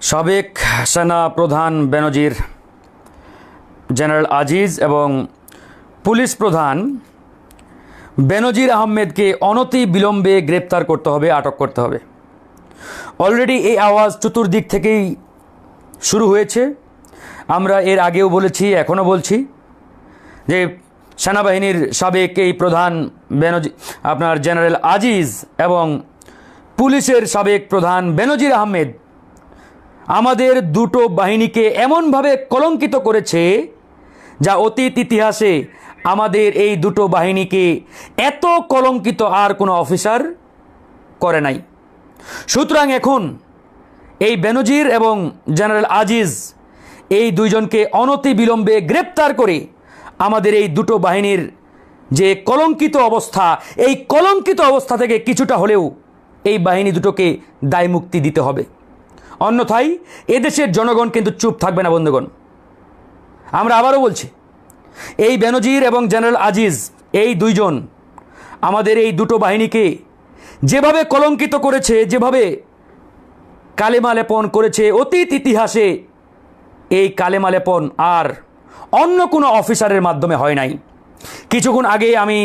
সাবেক সেনা প্রধান বেনজির, জেনারেল আজিজ এবং পুলিশ প্রধান বেনজির আহমেদকে অনতি বিলম্বে গ্রেপ্তার করতে হবে, আটক করতে হবে। অলরেডি এই আওয়াজ চতুর্দিক থেকেই শুরু হয়েছে। আমরা এর আগেও বলেছি, এখনও বলছি যে সেনাবাহিনীর সাবেক এই প্রধান বেনজি, আপনার জেনারেল আজিজ এবং পুলিশের সাবেক প্রধান বেনজির আহমেদ আমাদের দুটো বাহিনীকে এমনভাবে কলঙ্কিত করেছে যা অতীত ইতিহাসে আমাদের এই দুটো বাহিনীকে এত কলঙ্কিত আর কোনো অফিসার করে নাই। সুতরাং এখন এই বেনজির এবং জেনারেল আজিজ এই দুইজনকে অনতি বিলম্বে গ্রেপ্তার করে আমাদের এই দুটো বাহিনীর যে কলঙ্কিত অবস্থা, এই কলঙ্কিত অবস্থা থেকে কিছুটা হলেও এই বাহিনী দুটোকে দায়মুক্তি দিতে হবে। অন্যথায় এদেশের জনগণ কিন্তু চুপ থাকবে না, বন্ধুগণ। আমরা আবারও বলছি, এই বেনজির এবং জেনারেল আজিজ, এই দুইজন, আমাদের এই দুটো বাহিনীকে যেভাবে কলঙ্কিত করেছে, যেভাবে কালেমা লেপন করেছে, অতীত ইতিহাসে এই কালেমা লেপন আর অন্য কোনো অফিসারের মাধ্যমে হয় নাই। কিছুক্ষণ আগে আমি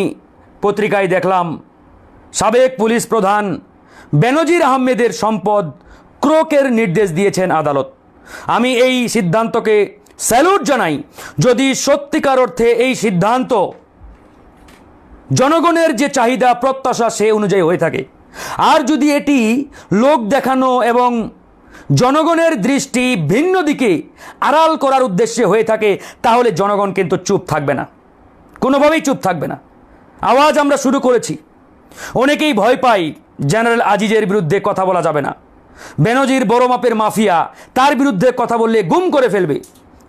পত্রিকায় দেখলাম, সাবেক পুলিশ প্রধান বেনজির আহমেদের সম্পদ ক্রোকের নির্দেশ দিয়েছেন আদালত। আমি এই সিদ্ধান্তকে স্যালুট জানাই। যদি সত্যিকার অর্থে এই সিদ্ধান্ত জনগণের যে চাহিদা, প্রত্যাশা, সে অনুযায়ী হয়ে থাকে। আর যদি এটি লোক দেখানো এবং জনগণের দৃষ্টি ভিন্ন দিকে আড়াল করার উদ্দেশ্যে হয়ে থাকে, তাহলে জনগণ কিন্তু চুপ থাকবে না। কোনোভাবেই চুপ থাকবে না। আওয়াজ আমরা শুরু করেছি। অনেকেই ভয় পাই জেনারেল আজিজের বিরুদ্ধে কথা বলা যাবে না। বেনজির বড় মাপের মাফিয়া, তার বিরুদ্ধে কথা বললে গুম করে ফেলবে।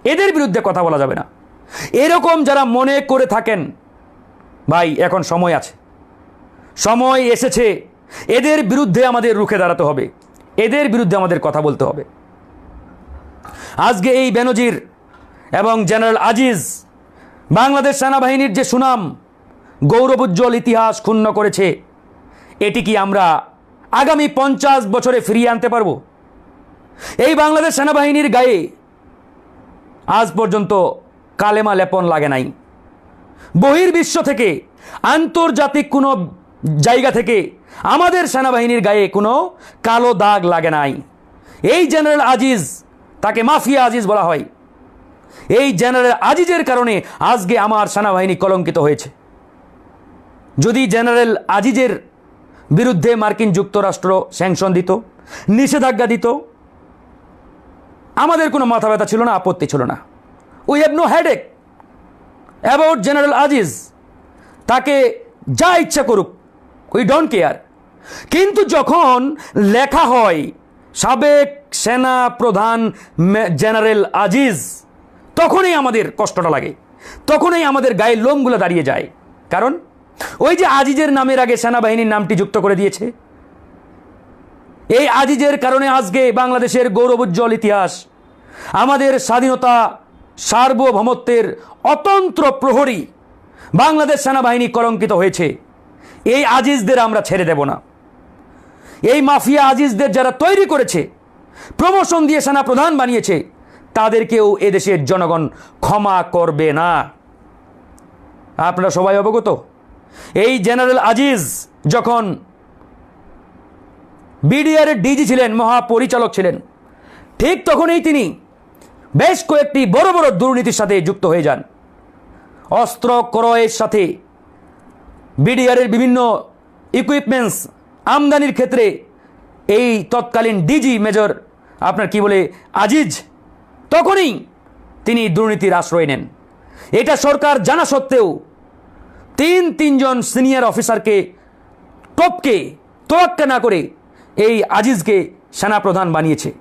এদের বিরুদ্ধে কথা বলা যাবে না। এরকম যারা মনে করে থাকেন, ভাই, এখন সময় আছে। সময় এসেছে। এদের বিরুদ্ধে আমাদের রুখে দাঁড়াতে হবে। এদের বিরুদ্ধে আমাদের কথা বলতে হবে। আজকে এই বেনজির এবং জেনারেল আজিজ বাংলাদেশ সেনাবাহিনীর যে সুনাম, গৌরবোজ্জ্বল ইতিহাস ক্ষুণ্ণ করেছে, এটি কি আমরা আগামী পঞ্চাশ বছরে ফিরিয়ে আনতে পারব। এই বাংলাদেশ সেনাবাহিনীর গায়ে আজ পর্যন্ত কালেমা লেপন লাগে নাই। বহির্বিশ্ব থেকে, আন্তর্জাতিক কোনো জায়গা থেকে আমাদের সেনাবাহিনীর গায়ে কোনো কালো দাগ লাগে নাই। এই জেনারেল আজিজ, তাকে মাফিয়া আজিজ বলা হয়। এই জেনারেল আজিজের কারণে আজকে আমার সেনাবাহিনী কলঙ্কিত হয়েছে। যদি জেনারেল আজিজের বিরুদ্ধে মার্কিন যুক্তরাষ্ট্র স্যাংশন দিত, নিষেধাজ্ঞা দিত। আমাদের কোনো মাথা ব্যথা ছিল না, আপত্তি ছিল না। We have no headache about general Aziz তাকে যা ইচ্ছা করুক উই ডোন্ট কেয়ার কিন্তু যখন লেখা হয়, সাবেক সেনা প্রধান জেনারেল আজিজ তখনই আমাদের কষ্টটা লাগে। তখনই আমাদের গায়ের লোমগুলো দাঁড়িয়ে যায়। কারণ ওই যে আজিজের নামের আগে সেনাবাহিনীর নামটি যুক্ত করে দিয়েছে। এই আজিজের কারণে আজকে বাংলাদেশের গৌরবোজ্জ্বল ইতিহাস, আমাদের স্বাধীনতা, সার্বভৌমত্বের অতন্ত্র প্রহরী বাংলাদেশ সেনাবাহিনী কলঙ্কিত হয়েছে। এই আজিজদের আমরা ছেড়ে দেব না। এই মাফিয়া আজিজদের যারা তৈরি করেছে, প্রমোশন দিয়ে সেনা প্রধান বানিয়েছে, তাদেরকেও এদেশের জনগণ ক্ষমা করবে না। আপনারা সবাই অবগত? এই জেনারেল আজিজ যখন বিডিআরের ডিজি ছিলেন, মহাপরিচালক ছিলেন, ঠিক তখনই তিনি বেশ কয়েকটি বড় বড় দুর্নীতির সাথে যুক্ত হয়ে যান। অস্ত্র ক্রয়ের সাথে বিডিআরের বিভিন্ন ইকুইপমেন্টস আমদানির ক্ষেত্রে এই তৎকালীন ডিজি মেজর, আপনার কি বলে, আজিজ, তখনই তিনি দুর্নীতির আশ্রয় নেন। এটা সরকার জানা সত্ত্বেও তিন তিনজন সিনিয়র অফিসারকে টপকে, তোয়াক্কা না করে এই আজিজকে সেনাপ্রধান বানিয়েছে।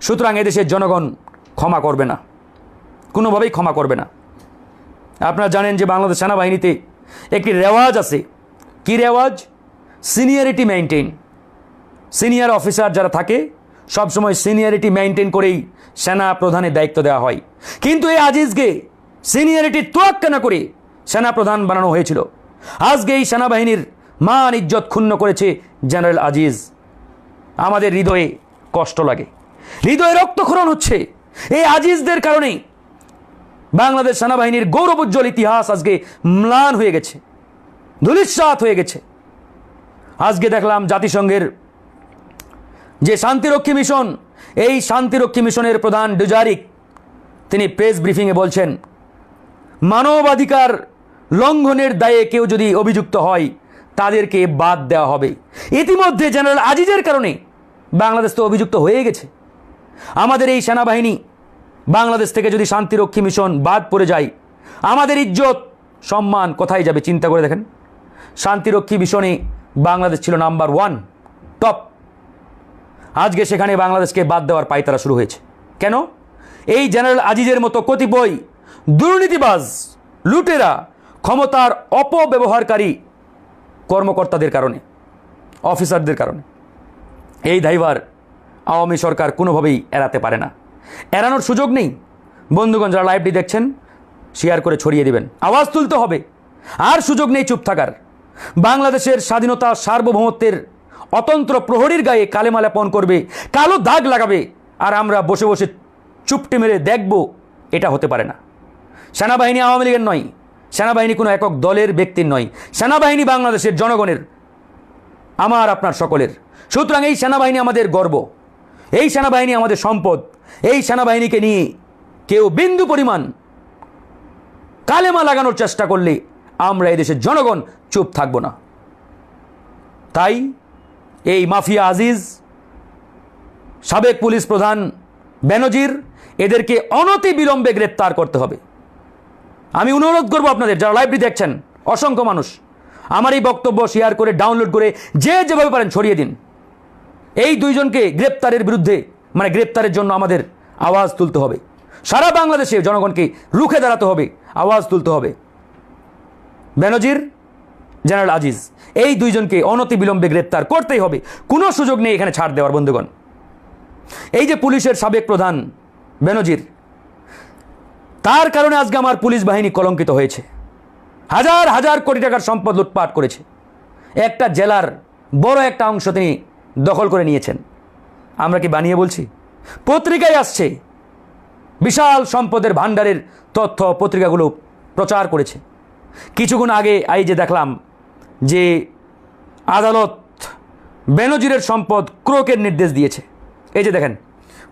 সুতরাং এদেশের জনগণ ক্ষমা করবে না। কোনোভাবেই ক্ষমা করবে না। আপনারা জানেন যে বাংলাদেশ সেনাবাহিনীতে একটি রেওয়াজ আছে। কি রেওয়াজ? সিনিয়রিটি মেনটেন সিনিয়র অফিসার যারা থাকে, সবসময় সিনিয়রিটি মেনটেন করেই সেনা প্রধানের দায়িত্ব দেওয়া হয়। কিন্তু এই আজিজকে সিনিয়রিটি তোয়াক্কা না করে সেনা প্রধান বানানো হয়েছিল। আজকে এই সেনাবাহিনীর মান ইজ্জত ক্ষুণ্ণ করেছে জেনারেল আজিজ। আমাদের হৃদয়ে কষ্ট লাগে। হৃদয়ে রক্তক্ষরণ হচ্ছে। এই আজিজদের কারণেই বাংলাদেশ সেনাবাহিনীর গৌরবোজ্জ্বল ইতিহাস আজকে ম্লান হয়ে গেছে। ধুলিস্বাত হয়ে গেছে। আজকে দেখলাম জাতিসংঘের যে শান্তিরক্ষী মিশন, এই শান্তিরক্ষী মিশনের প্রধান ডুজারিক, তিনি প্রেস ব্রিফিংয়ে বলছেন, মানবাধিকার লঙ্ঘনের দায়ে কেউ যদি অভিযুক্ত হয়, তাদেরকে বাদ দেওয়া হবে। ইতিমধ্যে জেনারেল আজিজের কারণে বাংলাদেশ তো অভিযুক্ত হয়ে গেছে। আমাদের এই সেনাবাহিনী বাংলাদেশ থেকে যদি শান্তিরক্ষী মিশন বাদ পড়ে যায়, আমাদের ইজ্জত, সম্মান কোথায় যাবে চিন্তা করে দেখেন। শান্তিরক্ষী মিশনে বাংলাদেশ ছিল নাম্বার ওয়ান, টপ। আজকে সেখানে বাংলাদেশকে বাদ দেওয়ার পায়তারা শুরু হয়েছে। কেন? এই জেনারেল আজিজের মতো কতিপয় দুর্নীতিবাজ লুটেরা ক্ষমতার অপব্যবহারকারী কর্মকর্তাদের কারণে, অফিসারদের কারণে। এই দায়ভার আওয়ামী সরকার কোনোভাবেই এড়াতে পারে না। এড়ানোর সুযোগ নেই। বন্ধুগণ, যারা লাইভটি দেখছেন শেয়ার করে ছড়িয়ে দিবেন। আওয়াজ তুলতে হবে। আর সুযোগ নেই চুপ থাকার। বাংলাদেশের স্বাধীনতা সার্বভৌমত্বের অতন্ত্র প্রহরীর গায়ে কালেমা লেপন করবে, কালো দাগ লাগাবে, আর আমরা বসে বসে চুপটি মেরে দেখব, এটা হতে পারে না। সেনাবাহিনী আওয়ামী লীগের নয়। সেনাবাহিনী কোনো একক দলের ব্যক্তির নয়। সেনাবাহিনী বাংলাদেশের জনগণের, আমার, আপনার সকলের। সুতরাং এই সেনাবাহিনী আমাদের গর্ব। এই সেনাবাহিনী আমাদের সম্পদ। এই সেনাবাহিনীকে নিয়ে কেউ বিন্দু পরিমাণ কালেমা লাগানোর চেষ্টা করলে আমরা এই দেশের জনগণ চুপ থাকব না। তাই এই মাফিয়া আজিজ, সাবেক পুলিশ প্রধান বেনজির, এদেরকে অনতি বিলম্বে গ্রেপ্তার করতে হবে। আমি অনুরোধ করব আপনাদের, যারা লাইভটি দেখছেন, অসংখ্য মানুষ, আমার এই বক্তব্য শেয়ার করে ডাউনলোড করে, যে যেভাবে পারেন ছড়িয়ে দিন। এই দুইজনকে গ্রেপ্তারের বিরুদ্ধে মানে গ্রেপ্তারের জন্য আমাদের আওয়াজ তুলতে হবে। সারা বাংলাদেশে জনগণকে রুখে দাঁড়াতে হবে, আওয়াজ তুলতে হবে। বেনজির, জেনারেল আজিজ, এই দুইজনকে অনতি বিলম্বে গ্রেপ্তার করতেই হবে। কোনো সুযোগ নেই এখানে ছাড় দেওয়ার, বন্ধুগণ। এই যে পুলিশের সাবেক প্রধান বেনজির তার কারণে আজকে আমার পুলিশ বাহিনী কলঙ্কিত হয়েছে। হাজার হাজার কোটি টাকার সম্পদ লুটপাট করেছে। একটা জেলার বড় একটা অংশ তিনি দখল করে নিয়েছেন। আমরা কি বানিয়ে বলছি? পত্রিকায় আসছে, বিশাল সম্পদের ভাণ্ডারের তথ্য পত্রিকাগুলো প্রচার করেছে। কিছুক্ষণ আগে এই যে দেখলাম যে আদালত বেনজিরের সম্পদ ক্রোকের নির্দেশ দিয়েছে। এই যে দেখেন,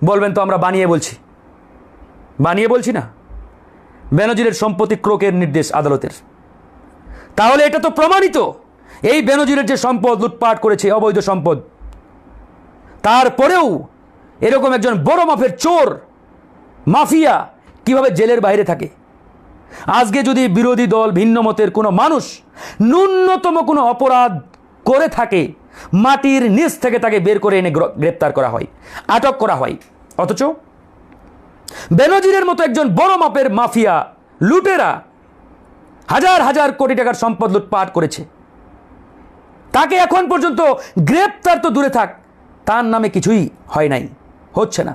বলবেন তো আমরা বানিয়ে বলছি। বানিয়ে বলছি না? বেনজিরের সম্পত্তি ক্রোকের নির্দেশ আদালতের। তাহলে এটা তো প্রমাণিত। এই বেনজিরের যে সম্পদ লুটপাট করেছে, অবৈধ সম্পদ, তারপরেও এরকম একজন বড় মাফের চোর, মাফিয়া কীভাবে জেলের বাইরে থাকে? আজকে যদি বিরোধী দল ভিন্ন মতের কোনো মানুষ ন্যূনতম কোনো অপরাধ করে থাকে, মাটির নিচ থেকে তাকে বের করে এনে গ্রেপ্তার করা হয়, আটক করা হয়। অথচ বেনজিরের মতো একজন বড় মাপের মাফিয়া লুটেরা হাজার হাজার কোটি টাকার সম্পদ লুটপাট করেছে। তাকে এখন পর্যন্ত গ্রেপ্তার তো দূরে থাক, তার নামে কিছুই হয় নাই, হচ্ছে না।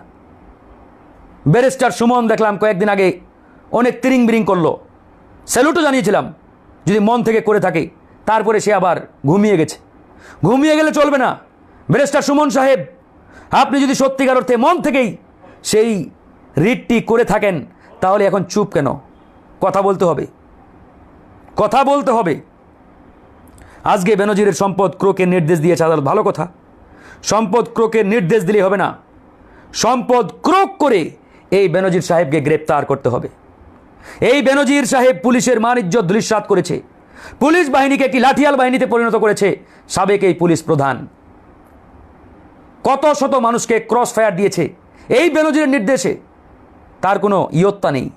ব্যারিস্টার সুমন দেখলাম কয়েকদিন আগে অনেক তিরিং বিরিং করল। স্যালুটও জানিয়েছিলাম, যদি মন থেকে করে থাকে, তারপরে সে আবার ঘুমিয়ে গেছে। ঘুমিয়ে গেলে চলবে না। ব্যারিস্টার সুমন সাহেব, আপনি যদি সত্যিকার অর্থে মন থেকেই সেই রিটটি করে থাকেন, তাহলে এখন চুপ কেন? কথা বলতে হবে। কথা বলতে হবে। আজকে বেনজিরের সম্পদ ক্রোকের নির্দেশ দিয়েছে, আদালত, ভালো কথা। সম্পদ ক্রোকের নির্দেশ দিলে হবে না। সম্পদ ক্রোক করে এই বেনজির সাহেবকে গ্রেপ্তার করতে হবে। এই বেনজির সাহেব পুলিশের মান ইজ্জত ধূলিসাৎ করেছে। পুলিশ বাহিনীকে একটি লাঠিয়াল বাহিনীতে পরিণত করেছে, সাবেক এই পুলিশ প্রধান। কত শত মানুষকে ক্রস ফায়ার দিয়েছে। এই বেনজিরের নির্দেশে তার কোনো ইয়ত্তা নেই।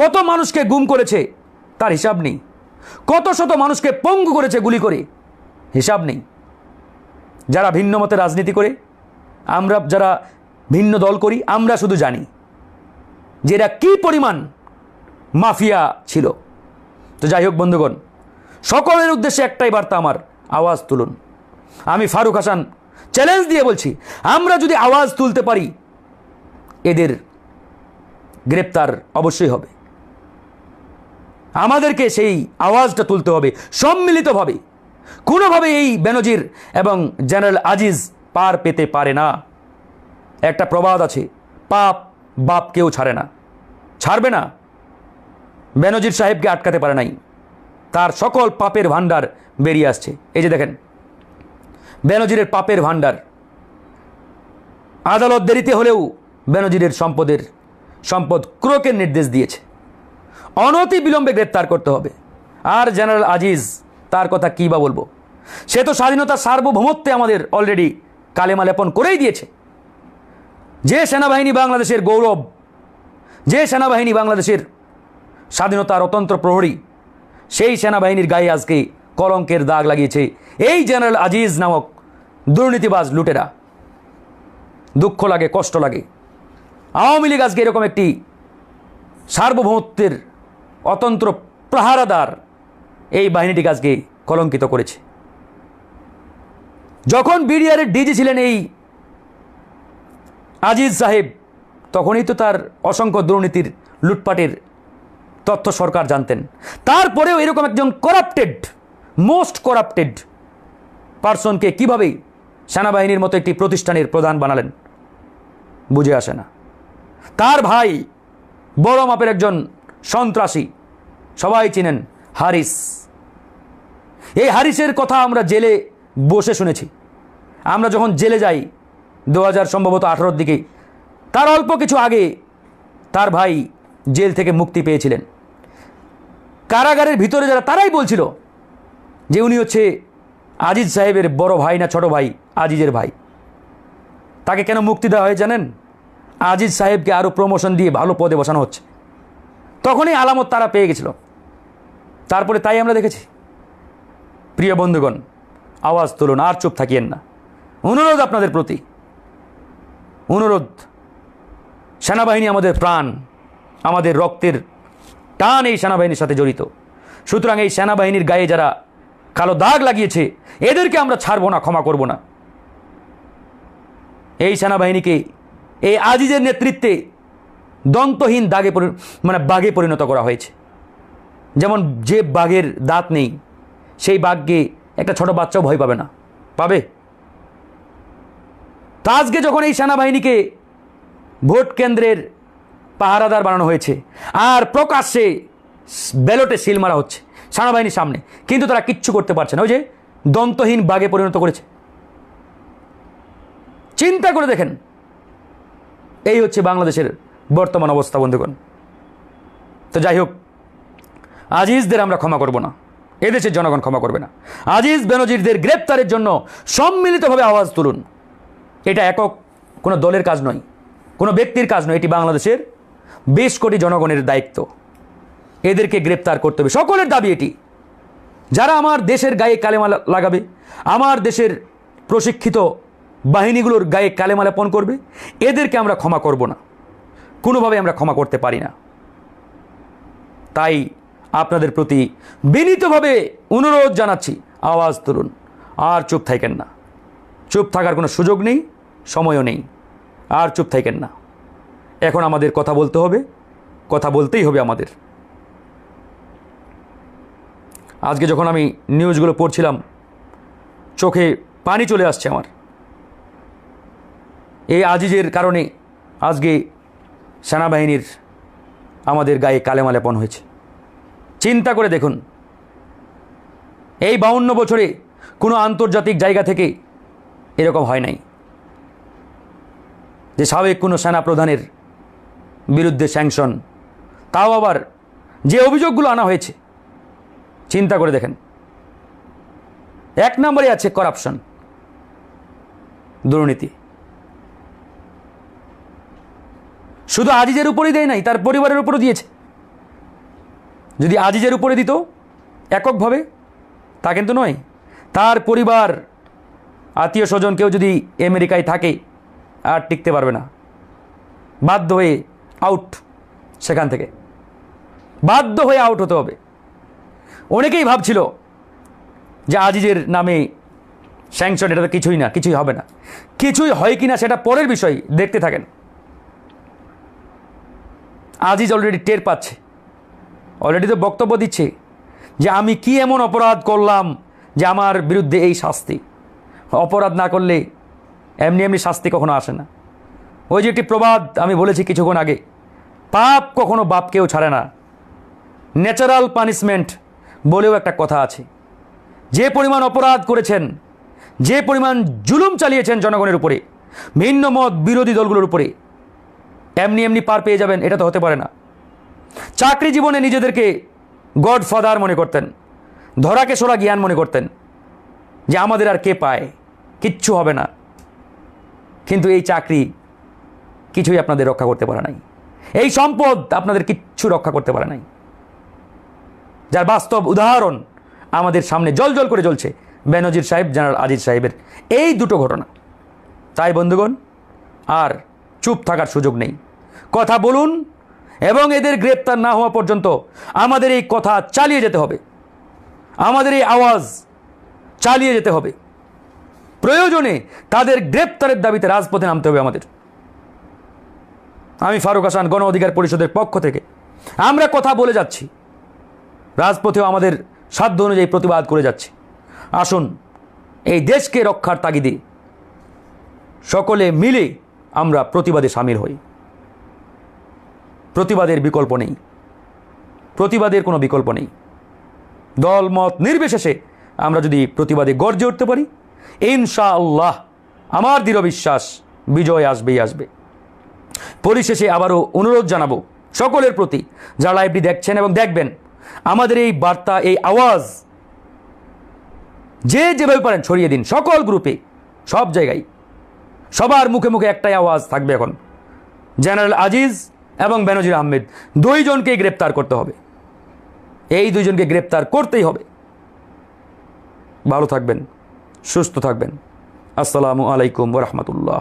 কত মানুষকে গুম করেছে, তার হিসাব নেই। কত শত মানুষকে পঙ্গু করেছে গুলি করে, হিসাব নেই। যারা ভিন্ন মতে রাজনীতি করে, আমরা যারা ভিন্ন দল করি, আমরা শুধু জানি যে এরা কী পরিমাণ মাফিয়া ছিল। তো যাই হোক বন্ধুগণ, সকলের উদ্দেশ্যে একটাই বার্তা আমার, আওয়াজ তুলুন। আমি ফারুক হাসান চ্যালেঞ্জ দিয়ে বলছি, আমরা যদি আওয়াজ তুলতে পারি, এদের গ্রেপ্তার অবশ্যই হবে। আমাদেরকে সেই আওয়াজটা তুলতে হবে, সম্মিলিতভাবে। কোনোভাবে এই ব্যানজির এবং জেনারেল আজিজ পার পেতে পারে না। একটা প্রবাদ আছে, পাপ বাপ কেউ ছাড়ে না। ছাড়বে না। ব্যানজির সাহেবকে আটকাতে পারে নাই। তার সকল পাপের ভাণ্ডার বেরিয়ে আসছে। এই যে দেখেন ব্যানজিরের পাপের ভাণ্ডার। আদালত দেরিতে হলেও ব্যানজিরের সম্পদের সম্পদ ক্রোকের নির্দেশ দিয়েছে। অনতি বিলম্বে গ্রেপ্তার করতে হবে। আর জেনারেল আজিজ, তার কথা কী বা বলব? সে তো স্বাধীনতার সার্বভৌমত্বে আমাদের অলরেডি কালেমা লেপন করেই দিয়েছে। যে সেনাবাহিনী বাংলাদেশের গৌরব, যে সেনাবাহিনী বাংলাদেশের স্বাধীনতার অতন্ত্র প্রহরী, সেই সেনাবাহিনীর গায়ে আজকে কলঙ্কের দাগ লাগিয়েছে এই জেনারেল আজিজ নামক দুর্নীতিবাজ লুটেরা। দুঃখ লাগে, কষ্ট লাগে। আওয়ামী লীগ আজকে এরকম একটি সার্বভৌমত্বের অতন্ত্র প্রহারাদার এই বাহিনীটিকে আজকে কলঙ্কিত করেছে। যখন বিডিআরের ডিজি ছিলেন এই আজিজ সাহেব, তখনই তো তার অসংখ্য দুর্নীতির লুটপাটের তথ্য সরকার জানতেন। তারপরেও এরকম একজন করাপ্টেড মোস্ট করাপ্টেড পার্সনকে কীভাবে সেনাবাহিনীর মতো একটি প্রতিষ্ঠানের প্রধান বানালেন, বুঝে আসে না। তার ভাই বড় মাপের একজন সন্ত্রাসী। সবাই চিনেন হারিস। এই হারিসের কথা আমরা জেলে বসে শুনেছি। আমরা যখন জেলে যাই দু হাজার সম্ভবত আঠারোর দিকে, তার অল্প কিছু আগে তার ভাই জেল থেকে মুক্তি পেয়েছিলেন। কারাগারের ভিতরে যারা, তারাই বলছিল যে উনি হচ্ছে আজিজ সাহেবের বড় ভাই না ছোট ভাই, আজিজের ভাই। তাকে কেন মুক্তি দেওয়া হয় জানেন? আজিজ সাহেবকে আরও প্রমোশন দিয়ে ভালো পদে বসানো হচ্ছে। তখনই আলামত তারা পেয়ে গেছিল। তারপরে তাই আমরা দেখেছি। প্রিয় বন্ধুগণ, আওয়াজ তুলুন, আর চুপ থাকিয়েন না। অনুরোধ আপনাদের প্রতি। অনুরোধ, সেনাবাহিনী আমাদের প্রাণ, আমাদের রক্তের টান এই সেনাবাহিনীর সাথে জড়িত। সুতরাং এই সেনাবাহিনীর গায়ে যারা কালো দাগ লাগিয়েছে, এদেরকে আমরা ছাড়বো না, ক্ষমা করব না। এই সেনাবাহিনীকে এই আজিজের নেতৃত্বে দন্তহীন দাগে মানে বাঘে পরিণত করা হয়েছে। যেমন যে বাঘের দাঁত নেই, সেই বাঘকে একটা ছোট বাচ্চাও ভয় পাবে না। পাবে? তা আজকে যখন এই সেনাবাহিনীকে ভোট কেন্দ্রের পাহারাদার বানানো হয়েছে, আর প্রকাশ্যে ব্যালটে সিল মারা হচ্ছে সেনাবাহিনীর সামনে, কিন্তু তারা কিচ্ছু করতে পারছে না। ওই যে দন্তহীন বাঘে পরিণত করেছে। চিন্তা করে দেখেন এই হচ্ছে বাংলাদেশের বর্তমান অবস্থা, বন্ধুগণ। তো যাই হোক, আজিজদের আমরা ক্ষমা করব না, এদেশের জনগণ ক্ষমা করবে না। আজিজ বেনজিরদের গ্রেপ্তারের জন্য সম্মিলিতভাবে আওয়াজ তুলুন। এটা একক কোনো দলের কাজ নয়, কোনো ব্যক্তির কাজ নয়, এটি বাংলাদেশের বিশ কোটি জনগণের দায়িত্ব। এদেরকে গ্রেপ্তার করতে হবে, সকলের দাবি এটি। যারা আমার দেশের গায়ে কালেমা লাগাবে, আমার দেশের প্রশিক্ষিত বাহিনীগুলোর গায়ে কালেমা লেপন করবে, এদেরকে আমরা ক্ষমা করব না। কোনোভাবে আমরা ক্ষমা করতে পারি না। তাই আপনাদের প্রতি বিনীতভাবে অনুরোধ জানাচ্ছি, আওয়াজ তুলুন। আর চুপ থাকেন না। চুপ থাকার কোনো সুযোগ নেই, সময়ও নেই। আর চুপ থাকেন না। এখন আমাদের কথা বলতে হবে, কথা বলতেই হবে আমাদের। আজকে যখন আমি নিউজগুলো পড়ছিলাম, চোখে পানি চলে আসছে আমার। এই আজিজের কারণে আজকে সেনাবাহিনীর আমাদের গায়ে কালেমা লেপন হয়েছে। চিন্তা করে দেখুন, এই বাউন্ন বছরে কোনো আন্তর্জাতিক জায়গা থেকে এরকম হয় নাই যে সাবেক কোনো সেনা প্রধানের বিরুদ্ধে স্যাংশন। তাও আবার যে অভিযোগগুলো আনা হয়েছে, চিন্তা করে দেখেন। এক নম্বরে আছে করাপশন, দুর্নীতি। শুধু আজিজের উপরেই দেয় নাই, তার পরিবারের উপরও দিয়েছে। যদি আজিজের উপরে দিত, এককভাবে, তা কিন্তু নয়। তার পরিবার, আত্মীয় স্বজন কেউ যদি আমেরিকায় থাকে, আর টিকতে পারবে না। বাধ্য হয়ে আউট সেখান থেকে। বাধ্য হয়ে আউট হতে হবে। অনেকেই ভাবছিল যে আজিজের নামে স্যাংশন এটা তো কিছুই না, কিছুই হবে না। কিছুই হয় কি না সেটা পরের বিষয়, দেখতে থাকেন। আজিজ অলরেডি টের পাচ্ছে। অলরেডি তো বক্তব্য দিচ্ছে যে আমি কি এমন অপরাধ করলাম যে আমার বিরুদ্ধে এই শাস্তি। অপরাধ না করলে এমনি এমনি শাস্তি কখনো আসে না। ওই যে একটি প্রবাদ আমি বলেছি কিছুক্ষণ আগে, পাপ কখনো বাপকেও ছাড়ে না। ন্যাচারাল পানিশমেন্ট বলেও একটা কথা আছে। যে পরিমাণ অপরাধ করেছেন, যে পরিমাণ জুলুম চালিয়েছেন জনগণের উপরে, ভিন্ন মত বিরোধী দলগুলোর উপরে এমনি এমনি পার পেয়ে যাবেন, এটা তো হতে পারে না। চাকরি জীবনে নিজেদেরকে গড ফাদার মনে করতেন, ধরাকে সোরা জ্ঞান মনে করতেন, যে আমাদের আর কে পায়, কিচ্ছু হবে না। কিন্তু এই চাকরি কিছুই আপনাদের রক্ষা করতে পারে নাই। এই সম্পদ আপনাদের কিচ্ছু রক্ষা করতে পারে নাই। যার বাস্তব উদাহরণ আমাদের সামনে জল জল করে জ্বলছে, বেনজির সাহেব, জেনারেল আজিজ সাহেবের এই দুটো ঘটনা। তাই বন্ধুগণ, আর চুপ থাকার সুযোগ নেই। কথা বলুন এবং এদের গ্রেপ্তার না হওয়া পর্যন্ত আমাদের এই কথা চালিয়ে যেতে হবে। আমাদের এই আওয়াজ চালিয়ে যেতে হবে। প্রয়োজনে তাদের গ্রেপ্তারের দাবিতে রাজপথে নামতে হবে আমাদের। আমি ফারুক হাসান, গণ অধিকার পরিষদের পক্ষ থেকে আমরা কথা বলে যাচ্ছি। রাজপথেও আমাদের সাধ্য অনুযায়ী প্রতিবাদ করে যাচ্ছি। আসুন, এই দেশকে রক্ষার তাগিদে সকলে মিলে আমরা প্রতিবাদে সামিল হই। প্রতিবাদের বিকল্প নেই। প্রতিবাদের কোনো বিকল্প নেই। দল, মত নির্বিশেষে আমরা যদি প্রতিবাদে গর্জে উঠতে পারি, ইনশাআল্লাহ আমার দৃঢ় বিশ্বাস বিজয় আসবেই আসবে। পরিশেষে আবারও অনুরোধ জানাব সকলের প্রতি যারা লাইভটি দেখছেন এবং দেখবেন, আমাদের এই বার্তা, এই আওয়াজ যে যেভাবে পারেন ছড়িয়ে দিন সকল গ্রুপে সব জায়গায়। সবার মুখে মুখে একটাই আওয়াজ থাকবে এখন। জেনারেল আজিজ এবং বেনজির আহমেদ, দুইজনকেই গ্রেপ্তার করতে হবে। এই দুইজনকে গ্রেপ্তার করতেই হবে। ভালো থাকবেন, সুস্থ থাকবেন। আসসালামু আলাইকুম রহমতুল্লাহ।